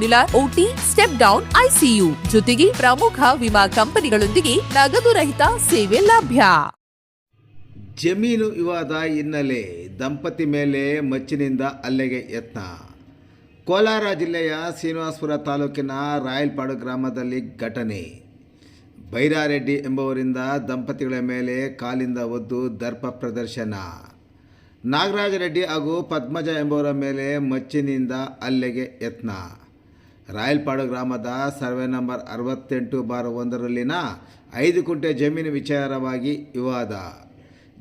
modular OT step down ICU ಜೊತೆಗೆ ಪ್ರಮುಖ ವಿಮಾ ಕಂಪನಿಗಳೊಂದಿಗೆ ನಗದು ರಹಿತ ಸೇವೆ ಲಭ್ಯ. ಜಮೀನು ವಿವಾದ ಹಿನ್ನೆಲೆ ದಂಪತಿ ಮೇಲೆ ಮಚ್ಚಿನಿಂದ ಅಲ್ಲೆಗೆ ಯತ್ನ. ಕೋಲಾರ ಜಿಲ್ಲೆಯ ಶ್ರೀನಿವಾಸಪುರ ತಾಲೂಕಿನ ರಾಯಲ್ಪಾಡು ಗ್ರಾಮದಲ್ಲಿ ಘಟನೆ. ಬೈರಾರೆಡ್ಡಿ ಎಂಬುವರಿಂದ ದಂಪತಿಗಳ ಮೇಲೆ ಕಾಲಿಂದ ಒದ್ದು ದರ್ಪ ಪ್ರದರ್ಶನ. ನಾಗರಾಜ ರೆಡ್ಡಿ ಹಾಗೂ ಪದ್ಮಜ ಎಂಬುವರ ಮೇಲೆ ಮಚ್ಚಿನಿಂದ ಅಲ್ಲೆಗೆ ಯತ್ನ. ರಾಯಲ್ಪಾಡು ಗ್ರಾಮದ ಸರ್ವೆ ನಂಬರ್ ಅರವತ್ತೆಂಟು ಬಾರ್ ಒಂದರಲ್ಲಿನ ಐದು ಕುಂಟೆ ಜಮೀನು ವಿಚಾರವಾಗಿ ವಿವಾದ.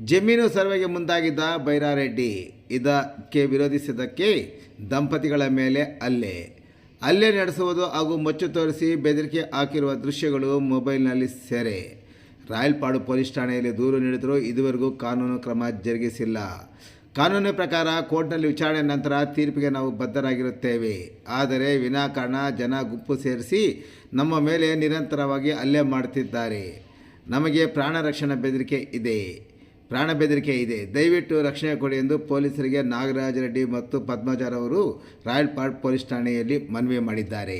ಜಮೀನು ಸರ್ವೆಗೆ ಮುಂದಾಗಿದ್ದ ಬೈರಾರೆಡ್ಡಿ. ಇದಕ್ಕೆ ವಿರೋಧಿಸಿದ್ದಕ್ಕೆ ದಂಪತಿಗಳ ಮೇಲೆ ಅಲ್ಲೆ ಅಲ್ಲೆ ನಡೆಸುವುದು ಹಾಗೂ ಮಚ್ಚು ತೋರಿಸಿ ಬೆದರಿಕೆ ಹಾಕಿರುವ ದೃಶ್ಯಗಳು ಮೊಬೈಲ್ನಲ್ಲಿ ಸೆರೆ. ರಾಯಲ್ಪಾಡು ಪೊಲೀಸ್ ಠಾಣೆಯಲ್ಲಿ ದೂರು ನೀಡಿದರೂ ಇದುವರೆಗೂ ಕಾನೂನು ಕ್ರಮ ಜರುಗಿಸಿಲ್ಲ. ಕಾನೂನು ಪ್ರಕಾರ ಕೋರ್ಟ್ನಲ್ಲಿ ವಿಚಾರಣೆ ನಂತರ ತೀರ್ಪಿಗೆ ನಾವು ಬದ್ಧರಾಗಿರುತ್ತೇವೆ. ಆದರೆ ವಿನಾಕಾರಣ ಜನ ಗುಂಪು ಸೇರಿಸಿ ನಮ್ಮ ಮೇಲೆ ನಿರಂತರವಾಗಿ ಹಲ್ಲೆ ಮಾಡುತ್ತಿದ್ದಾರೆ. ನಮಗೆ ಪ್ರಾಣ ರಕ್ಷಣಾ ಬೆದರಿಕೆ ಇದೆ. ಪ್ರಾಣ ಬೆದರಿಕೆ ಇದೆ. ದಯವಿಟ್ಟು ರಕ್ಷಣೆ ಕೊಡಿ ಎಂದು ಪೊಲೀಸರಿಗೆ ನಾಗರಾಜ ರೆಡ್ಡಿ ಮತ್ತು ಪದ್ಮಜರವರು ರಾಯಲ್ಪಾಡ್ ಪೊಲೀಸ್ ಠಾಣೆಯಲ್ಲಿ ಮನವಿ ಮಾಡಿದ್ದಾರೆ.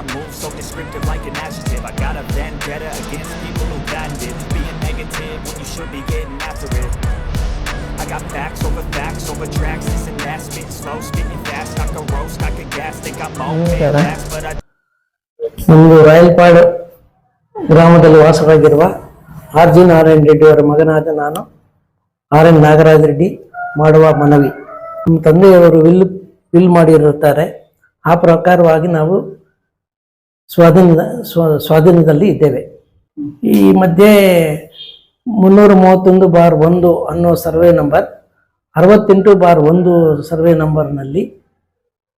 I move so descriptive like an adjective I got a vendetta against people who patented Being negative when you should be getting after it I got facts over facts over tracks This and that, spitting slow, spitting fast I can roast, I can gas, think I'm okay fast But I ನಮ್ಮದು ರಾಯಲ್ಪಾಡು ಗ್ರಾಮದಲ್ಲಿ ವಾಸವಾಗಿರುವ R G Narayana Reddy ಅವರ ಮಗನಾದ ನಾನು R N Nagaraja Reddy ಮಾಡುವ ಮನವಿ ನಮ್ಮ ತಂದೆಯವರು ವಿಲ್ ವಿಲ್ ಮಾಡಿರುತ್ತಾರೆ ಆ ಪ್ರಕಾರವಾಗಿ ನಾವು ಸ್ವಾಧೀನ ಸ್ವ, ಸ್ವಾಧೀನದಲ್ಲಿ ಇದ್ದೇವೆ. ಈ ಮಧ್ಯೆ ಮುನ್ನೂರ ಮೂವತ್ತೊಂದು ಬಾರ್ ಒಂದು ಅನ್ನೋ ಸರ್ವೆ ನಂಬರ್, ಅರವತ್ತೆಂಟು ಬಾರ್ ಒಂದು ಸರ್ವೆ ನಂಬರ್ನಲ್ಲಿ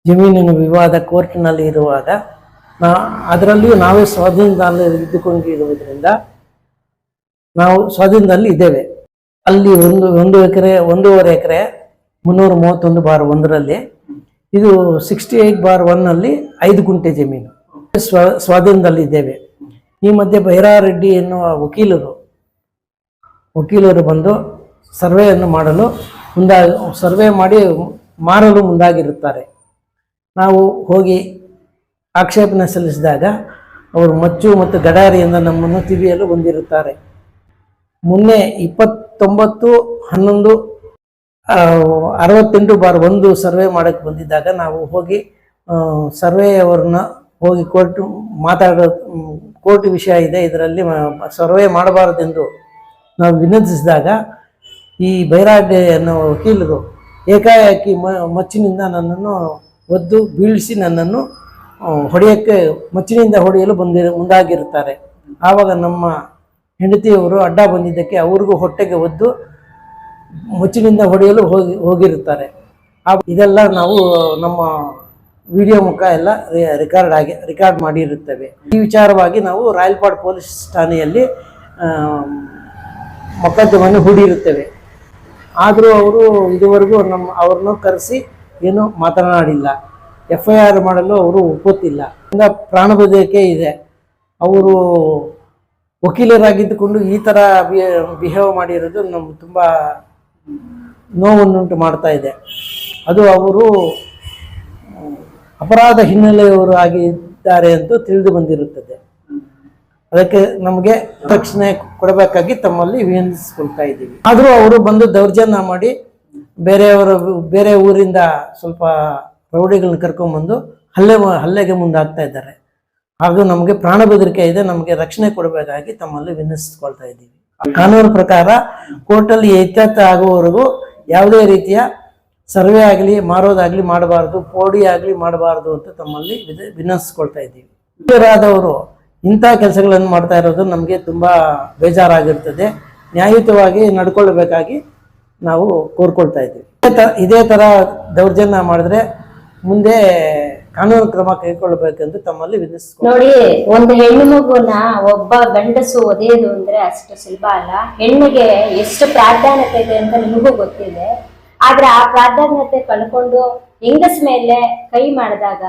ಜಮೀನಿನ ವಿವಾದ ಕೋರ್ಟ್ನಲ್ಲಿ ಇರುವಾಗ ನಾ, ಅದರಲ್ಲಿಯೂ ನಾವೇ ಸ್ವಾಧೀನದಲ್ಲಿ ಇದ್ದುಕೊಂಡಿರುವುದರಿಂದ ನಾವು ಸ್ವಾಧೀನದಲ್ಲಿ ಇದ್ದೇವೆ. ಅಲ್ಲಿ ಒಂದು ಒಂದು ಎಕರೆ, ಒಂದೂವರೆ ಎಕರೆ ಮುನ್ನೂರ ಮೂವತ್ತೊಂದು ಬಾರ್ ಒಂದರಲ್ಲಿ, ಇದು ಸಿಕ್ಸ್ಟಿ ಏಯ್ಟ್ ಬಾರ್ ಒನ್ನಲ್ಲಿ ಐದು ಗುಂಟೆ ಜಮೀನು. ಸ್ವ ಸ್ವಾಧೀನದಲ್ಲಿದ್ದೇವೆ. ಈ ಮಧ್ಯೆ ಬೈರಾರೆಡ್ಡಿ ಎನ್ನುವ ವಕೀಲರು ವಕೀಲರು ಬಂದು ಸರ್ವೆಯನ್ನು ಮಾಡಲು ಮುಂದಾಗ ಸರ್ವೆ ಮಾಡಿ ಮಾರಲು ಮುಂದಾಗಿರುತ್ತಾರೆ. ನಾವು ಹೋಗಿ ಆಕ್ಷೇಪಣೆ ಸಲ್ಲಿಸಿದಾಗ ಅವರು ಮಚ್ಚು ಮತ್ತು ಗಡಾರಿಯಿಂದ ನಮ್ಮನ್ನು ತಿವಿಯಲು ಬಂದಿರುತ್ತಾರೆ. ಮೊನ್ನೆ ಇಪ್ಪತ್ತೊಂಬತ್ತು, ಹನ್ನೊಂದು ಅರವತ್ತೆಂಟು ಬಾರ್ ಒಂದು ಸರ್ವೆ ಮಾಡೋಕ್ಕೆ ಬಂದಿದ್ದಾಗ ನಾವು ಹೋಗಿ ಸರ್ವೆಯವರನ್ನ ಹೋಗಿ ಕೋರ್ಟ್ ಮಾತಾಡೋ ಕೋರ್ಟ್ ವಿಷಯ ಇದೆ, ಇದರಲ್ಲಿ ಸರ್ವೆ ಮಾಡಬಾರದೆಂದು ನಾವು ವಿನಂತಿಸಿದಾಗ ಈ ಬೈರಾಡ್ಡೆ ಅನ್ನೋ ವಕೀಲರು ಏಕಾಏಕಿ ಮಚ್ಚಿನಿಂದ ನನ್ನನ್ನು ಒದ್ದು ಬೀಳಿಸಿ ನನ್ನನ್ನು ಹೊಡೆಯೋಕ್ಕೆ, ಮಚ್ಚಿನಿಂದ ಹೊಡೆಯಲು ಬಂದಿ ಮುಂದಾಗಿರುತ್ತಾರೆ. ಆವಾಗ ನಮ್ಮ ಹೆಂಡತಿಯವರು ಅಡ್ಡ ಬಂದಿದ್ದಕ್ಕೆ ಅವ್ರಿಗೂ ಹೊಟ್ಟೆಗೆ ಒದ್ದು ಮುಚ್ಚಿನಿಂದ ಹೊಡೆಯಲು ಹೋಗಿ, ಹೋಗಿರುತ್ತಾರೆ. ಆ, ಇದೆಲ್ಲ ನಾವು ನಮ್ಮ ವಿಡಿಯೋ ಮುಖ ಎಲ್ಲ ರೆಕಾರ್ಡ್ ಆಗಿ ರೆಕಾರ್ಡ್ ಮಾಡಿರುತ್ತವೆ. ಈ ವಿಚಾರವಾಗಿ ನಾವು ರಾಯಲ್ಪಾಡ್ ಪೊಲೀಸ್ ಠಾಣೆಯಲ್ಲಿ ಮೊಕದ್ದಮನ್ನು ಹೂಡಿರುತ್ತೇವೆ. ಆದರೂ ಅವರು ಇದುವರೆಗೂ ನಮ್ಮ, ಅವ್ರನ್ನ ಕರೆಸಿ ಏನೂ ಮಾತನಾಡಿಲ್ಲ. ಎಫ್ ಐ ಆರ್ ಮಾಡಲು ಅವರು ಒಪ್ಪುತ್ತಿಲ್ಲ. ಪ್ರಾಣ ಬದಕೆ ಇದೆ. ಅವರು ವಕೀಲರಾಗಿದ್ದುಕೊಂಡು ಈ ಥರ ಬಿಹೇವ್ ಮಾಡಿರೋದು ನಮ್ಗೆ ತುಂಬ ನೋವನ್ನುಂಟು ಮಾಡ್ತಾ ಇದೆ. ಅದು ಅವರು ಅಪರಾಧ ಹಿನ್ನೆಲೆಯವರು ಆಗಿದ್ದಾರೆ ಅಂತ ತಿಳಿದು ಬಂದಿರುತ್ತದೆ. ಅದಕ್ಕೆ ನಮಗೆ ರಕ್ಷಣೆ ಕೊಡಬೇಕಾಗಿ ತಮ್ಮಲ್ಲಿ ವಿನಂತಿಸ್ಕೊಳ್ತಾ ಇದ್ದೀವಿ. ಆದರೂ ಅವರು ಬಂದು ದೌರ್ಜನ್ಯ ಮಾಡಿ ಬೇರೆಯವರ, ಬೇರೆ ಊರಿಂದ ಸ್ವಲ್ಪ ರೌಡಿಗಳನ್ನ ಕರ್ಕೊಂಡ್ಬಂದು ಹಲ್ಲೆ, ಹಲ್ಲೆಗೆ ಮುಂದಾಗ್ತಾ ಇದ್ದಾರೆ. ಹಾಗೂ ನಮಗೆ ಪ್ರಾಣ ಬೆದರಿಕೆ ಇದೆ, ನಮಗೆ ರಕ್ಷಣೆ ಕೊಡಬೇಕಾಗಿ ತಮ್ಮಲ್ಲಿ ವಿನಂತಿಸ್ಕೊಳ್ತಾ ಇದ್ದೀವಿ. ಕಾನೂನು ಪ್ರಕಾರ ಕೋರ್ಟಲ್ಲಿ ಇತ್ಯರ್ಥ ಆಗುವವರೆಗೂ ಯಾವುದೇ ರೀತಿಯ ಸರ್ವೆ ಆಗಲಿ, ಮಾರೋದಾಗ್ಲಿ ಮಾಡಬಾರ್ದು, ಪೋಡಿ ಆಗಲಿ ಮಾಡಬಾರ್ದು ಅಂತ ತಮ್ಮಲ್ಲಿ ವಿನಂತಿಸ್ಕೊಳ್ತಾ ಇದ್ದೀವಿ. ಹಿರಿಯರಾದವರು ಇಂಥ ಕೆಲಸಗಳನ್ನು ಮಾಡ್ತಾ ಇರೋದು ನಮಗೆ ತುಂಬ ಬೇಜಾರಾಗಿರ್ತದೆ. ನ್ಯಾಯಯುತವಾಗಿ ನಡ್ಕೊಳ್ಬೇಕಾಗಿ ನಾವು ಕೋರ್ಕೊಳ್ತಾ ಇದ್ದೀವಿ. ಇದೇ ಥರ ದೌರ್ಜನ್ಯ ಮಾಡಿದ್ರೆ ಮುಂದೆ ಕಾನೂನು ಕ್ರಮ ಕೈಗೊಳ್ಳಬೇಕೆಂದು ತಮ್ಮಲ್ಲಿ ವಿನಂತಿಸ್ಕೊಳ್ತಾ ನೋಡಿ, ಒಂದು ಹೆಣ್ಣು ಮಗುನ ಒಬ್ಬ ಗಂಡಸು ಒದೆಯೋದು ಅಂದ್ರೆ ಅಷ್ಟು ಸುಲಭ ಅಲ್ಲ. ಹೆಣ್ಣಿಗೆ ಎಷ್ಟು ಪ್ರಾಧಾನ್ಯತೆ ಇದೆ ಅಂತ ನಿಮಗೂ ಗೊತ್ತಿದೆ. ಆದ್ರೆ ಆ ಪ್ರಾಧಾನ್ಯತೆ ಕಳ್ಕೊಂಡು ಹೆಂಗಸ್ ಮೇಲೆ ಕೈ ಮಾಡಿದಾಗ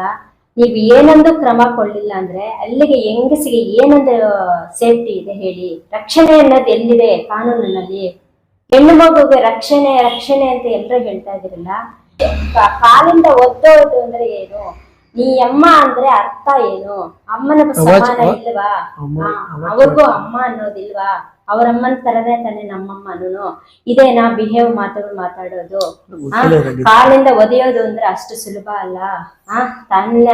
ನೀವು ಏನೊಂದು ಕ್ರಮ ಕೊಡ್ಲಿಲ್ಲ ಅಂದ್ರೆ ಅಲ್ಲಿಗೆ ಹೆಂಗಸಿಗೆ ಏನೊಂದು ಸೇಫ್ಟಿ ಇದೆ ಹೇಳಿ. ರಕ್ಷಣೆ ಅನ್ನೋದು ಎಲ್ಲಿದೆ? ಕಾನೂನಿನಲ್ಲಿ. ಹೆಣ್ಣು ಮಗುಗೆ ರಕ್ಷಣೆ ರಕ್ಷಣೆ ಅಂತ ಎಲ್ಲರೂ ಹೇಳ್ತಾ ಇದ್ರಲ್ಲ ಕಾಲಿಂದ ಒದ್ದೋದು ಅಂದ್ರೆ ಏನು? ನೀ ಅಮ್ಮ ಅಂದ್ರೆ ಅರ್ಥ ಏನು? ಅಮ್ಮನ ಸಮಾನ ಇಲ್ವಾ? ಅವ್ರಿಗೂ ಅಮ್ಮ ಅನ್ನೋದಿಲ್ವಾ? ಅವ್ರ ಅಮ್ಮನ ತರನೇ ತಾನೆ ನಮ್ಮಮ್ಮನೂ ಇದೇನಾ ಬಿಹೇವ್ ಮಾತುಗಳು ಮಾತಾಡೋದು. ಕಾಲಿಂದ ಒದೆಯೋದು ಅಂದ್ರೆ ಅಷ್ಟು ಸುಲಭ ಅಲ್ಲ. ಆ ತನ್ನ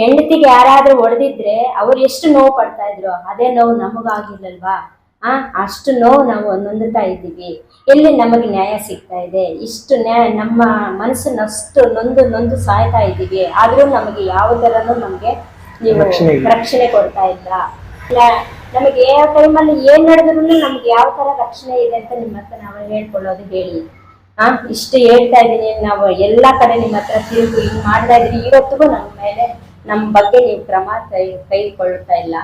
ಹೆಂಡತಿಗೆ ಯಾರಾದ್ರೂ ಒಡೆದಿದ್ರೆ ಅವ್ರು ಎಷ್ಟು ನೋವು ಪಡ್ತಾ ಇದ್ರು ಅದೇ ನೋವು ನಮಗಾಗಿಲ್ಲಲ್ವಾ? ಆ ಅಷ್ಟು ನೋವು ನಾವು ನೊಂದುತ್ತಾ ಇದ್ದೀವಿ. ಎಲ್ಲಿ ನಮಗೆ ನ್ಯಾಯ ಸಿಗ್ತಾ ಇದೆ? ಇಷ್ಟು ನ್ಯಾಯ ನಮ್ಮ ಮನಸ್ಸನ್ನಷ್ಟು ನೊಂದು ನೊಂದು ಸಾಯ್ತಾ ಇದ್ದೀವಿ. ಆದ್ರೂ ನಮಗೆ ಯಾವ ತರನು ನಮಗೆ ನೀವು ರಕ್ಷಣೆ ಕೊಡ್ತಾ ಇಲ್ಲ. ನಮಗೆ ಯಾವ ಟೈಮಲ್ಲಿ ಏನ್ ನಡೆದ್ರು ನಮ್ಗೆ ಯಾವ ತರ ರಕ್ಷಣೆ ಇದೆ ಅಂತ ನಿಮ್ಮ ಹತ್ರ ನಾವು ಹೇಳ್ಕೊಳ್ಳೋದು ಹೇಳಿ. ಆ ಇಷ್ಟು ಹೇಳ್ತಾ ಇದೀನಿ ನಾವು ಎಲ್ಲಾ ಕಡೆ ನಿಮ್ಮ ಹತ್ರ ತಿರುಗು ಹಿಂಗ್ ಮಾಡ್ತಾ ಇದ್ರಿ ಇವತ್ತಿಗೂ ನಮ್ಮ ಮೇಲೆ ನಮ್ಮ ಬಗ್ಗೆ ನೀವು ಕ್ರಮ ಕೈ ಕೈಗೊಳ್ತಾ ಇಲ್ಲ.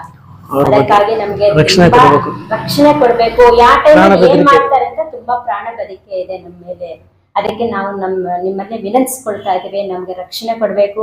ಅದಕ್ಕಾಗಿ ನಮ್ಗೆ ರಕ್ಷಣೆ ಕೊಡ್ಬೇಕು. ರಕ್ಷಣೆ ಕೊಡ್ಬೇಕು ಯಾವ ಟೈಮ್ ಏನ್. ಮಾಡ್ತಾರೆ ಅಂತ ತುಂಬಾ ಪ್ರಾಣ ಬದಿಕೆ ಇದೆ ನಮ್ಮ ಮೇಲೆ ಅದಕ್ಕೆ ನಾವು ನಮ್ಮ ನಿಮ್ಮಲ್ಲಿ ವಿನಂತಿಸ್ಕೊಳ್ತಾ ಇದೀವಿ ನಮ್ಗೆ ರಕ್ಷಣೆ ಕೊಡ್ಬೇಕು